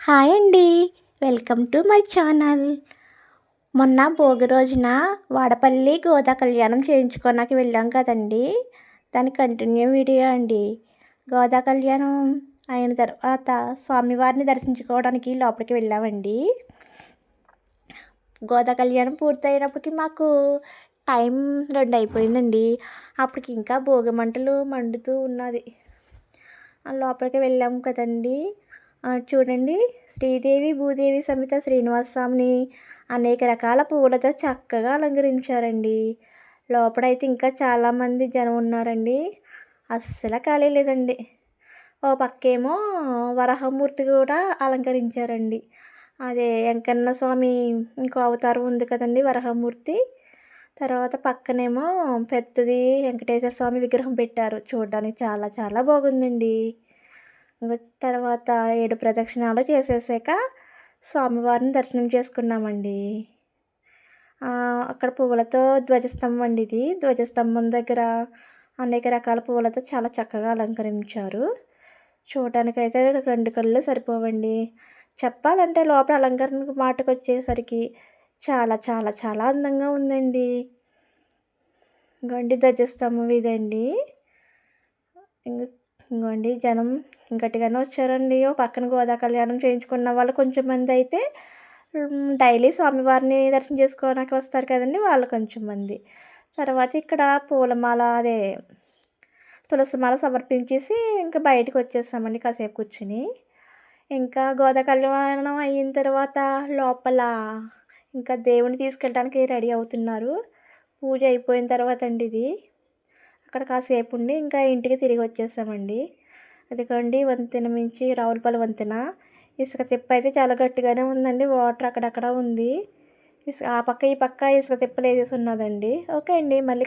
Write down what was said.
Hi అండి. Welcome to my channel. మొన్న భోగి రోజున వాడపల్లి గోదా కళ్యాణం చేయించుకోనాకి వెళ్ళాం కదండి. దాని కంటిన్యూ వీడియో అండి. గోదా కళ్యాణం అయిన తర్వాత స్వామివారిని దర్శించుకోవడానికి లోపలికి వెళ్ళామండి. గోదా కళ్యాణం పూర్తయినప్పటికి మాకు టైం రెండు అయిపోయిందండి. అప్పటికి ఇంకా భోగి మంటలు మండుతూ ఉన్నది. లోపలికి వెళ్ళాం కదండి. చూడండి. శ్రీదేవి భూదేవి సమేత శ్రీనివాస స్వామిని అనేక రకాల పూలతో చక్కగా అలంకరించారండి. లోపడైతే ఇంకా చాలామంది జనం ఉన్నారండి. అస్సలు ఖాళీ లేదండి. ఓ పక్కేమో వరహమూర్తి కూడా అలంకరించారండి. అదే వెంకన్న స్వామి ఇంకో అవతారం ఉంది కదండి వరహమూర్తి. తర్వాత పక్కనేమో పెద్దది వెంకటేశ్వర స్వామి విగ్రహం పెట్టారు. చూడడానికి చాలా చాలా బాగుందండి. తర్వాత ఏడు ప్రదక్షిణాలు చేసేసాక స్వామివారిని దర్శనం చేసుకున్నామండి. అక్కడ పువ్వులతో ధ్వజస్తంభం అండి ఇది. ధ్వజస్తంభం దగ్గర అనేక రకాల పువ్వులతో చాలా చక్కగా అలంకరించారు. చూడటానికైతే రెండు కళ్ళు సరిపోవండి. చెప్పాలంటే లోపల అలంకరణ మాటకు వచ్చేసరికి చాలా చాలా చాలా అందంగా ఉందండి. గండి ధ్వజస్తంభం ఇదండి. ఇంకోండి జనం గట్టిగానే వచ్చారండి. ఓ పక్కన గోదా కళ్యాణం చేయించుకున్న వాళ్ళు కొంచెం మంది అయితే డైలీ స్వామివారిని దర్శనం చేసుకోవడానికి వస్తారు కదండి వాళ్ళు కొంచెం మంది. తర్వాత ఇక్కడ పూలమాల అదే తులసిమాల సమర్పించేసి ఇంకా బయటకు వచ్చేసామండి కాసేపు కూర్చుని. ఇంకా గోదా కళ్యాణం అయిన తర్వాత లోపల ఇంకా దేవుని తీసుకెళ్ళడానికి రెడీ అవుతున్నారు. పూజ అయిపోయిన తర్వాత అండి ఇది. అక్కడ కాసేపు ఉండి ఇంకా ఇంటికి తిరిగి వచ్చేసామండి. అదిగోండి వంతెన మించి రావులపల్లి వంతెన. ఇసుక తిప్ప అయితే చాలా గట్టిగానే ఉందండి. వాటర్ అక్కడక్కడ ఉంది. ఇసుక ఆ పక్క ఈ పక్క ఇసుక తిప్పలు వేసేసి ఉన్నదండి. ఓకే అండి మళ్ళీ